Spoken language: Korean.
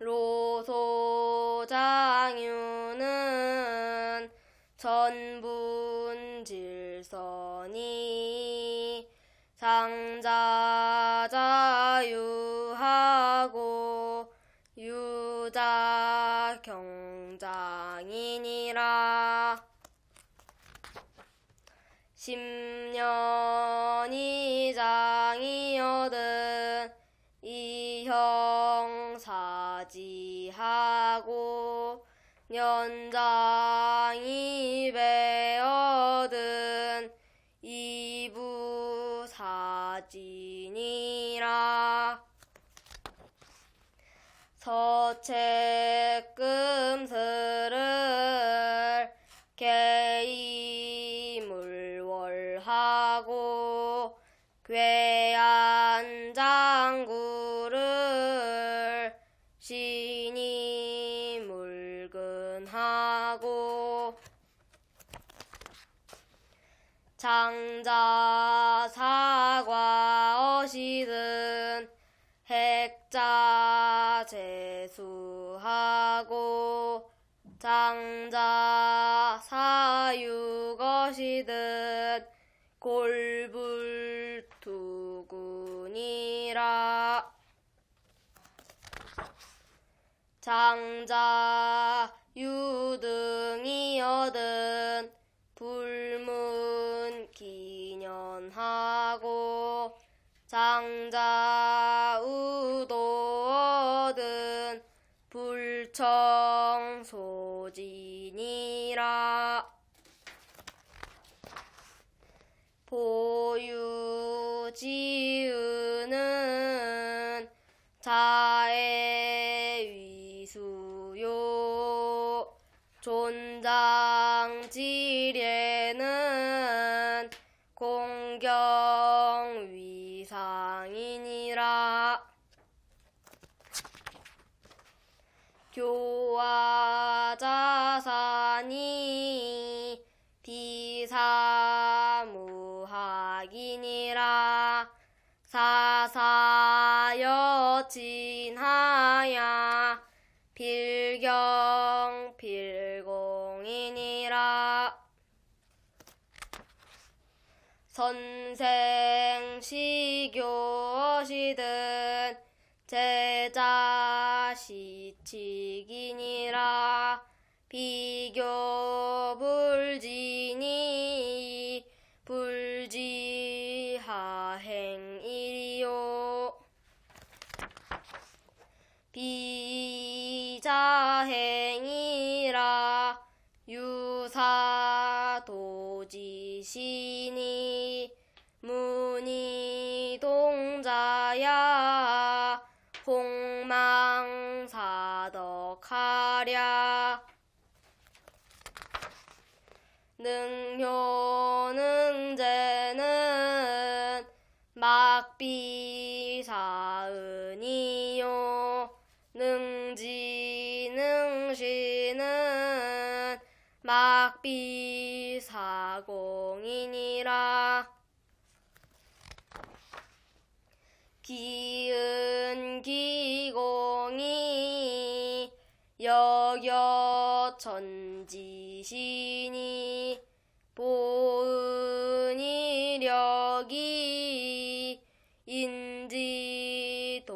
로소장유는 전분질선이 상자자유하고 유자경장이니라. 십년이 장이여든 이형사 지하고 년장이 배어든 이부사진이라 서책금슬을 개이물월하고 괴한 장자 사과 어시든 핵자 재수하고 장자 사육 어시든 골불투군이라. 장자 유등이여든 장자 우도어든 불청소진이라 보유지으는 자애위수요 존장지례는 공경위상이니라 교화자산이 비사무학이니라. 사사여 진하야. 필경 필공이니라. 선생시교시든 제자 시치기니라. 비교불진이 불지하행이요. 비자행이라. 유사도지시니 문이 하랴 능효능제는 막비사은이요. 능지능시는 막비사공이니라. 기 여여천지시니 보은이력이 인지도야니라